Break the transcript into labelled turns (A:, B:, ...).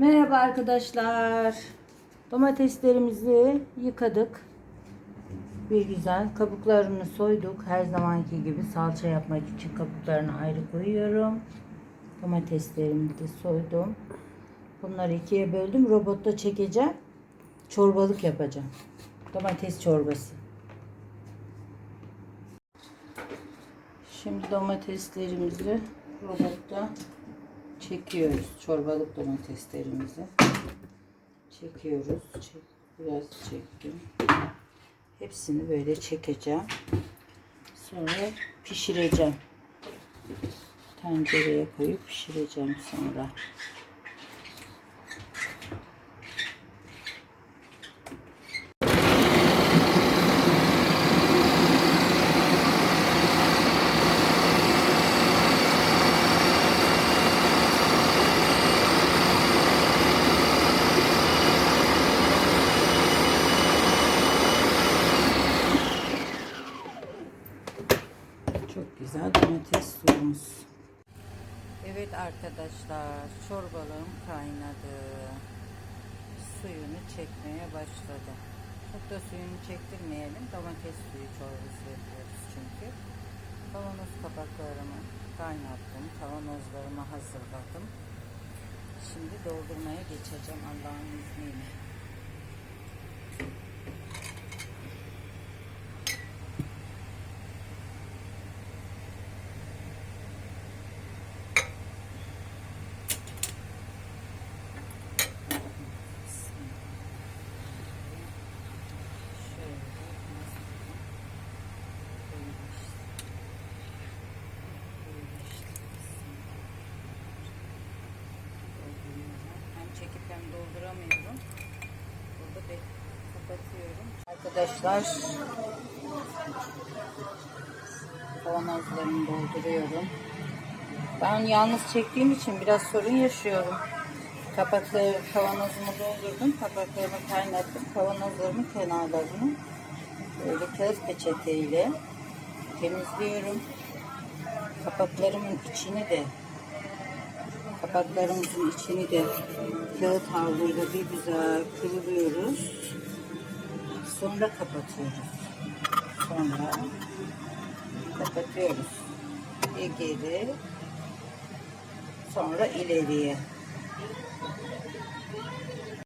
A: Merhaba arkadaşlar. Domateslerimizi yıkadık. Bir güzel kabuklarını soyduk. Her zamanki gibi salça yapmak için kabuklarını ayrı koyuyorum. Domateslerimi de soydum. Bunları ikiye böldüm. Robotta çekeceğim. Çorbalık yapacağım. Domates çorbası. Şimdi domateslerimizi robotta çekiyoruz. Çorbalık domateslerimizi. Çekiyoruz. Çek, biraz çektim. Hepsini böyle çekeceğim. Sonra pişireceğim. Tencereye koyup pişireceğim sonra. Çok güzel domates suyumuz. Evet arkadaşlar çorbalığım kaynadı. Suyunu çekmeye başladı. Çok da suyunu çektirmeyelim. Domates suyu çorbası yapıyoruz çünkü. Kavanoz kapaklarımı kaynattım. Kavanozlarımı hazırladım. Şimdi doldurmaya geçeceğim Allah'ın izniyle. Hem dolduramıyorum. Burada bir kapatıyorum. Arkadaşlar kavanozlarımı dolduruyorum. Ben yalnız çektiğim için biraz sorun yaşıyorum. Kapakları kavanozumu doldurdum. Kapaklarımı kaynattım. Kavanozlarımın kenarlarını böyle kağıt peçeteyle temizliyorum. Kapaklarımın içini de kapaklarımızın içini de kağıt havluyla bir güzel kıvırıyoruz. Sonra kapatıyoruz. Sonra kapatıyoruz. Bir geri sonra ileriye.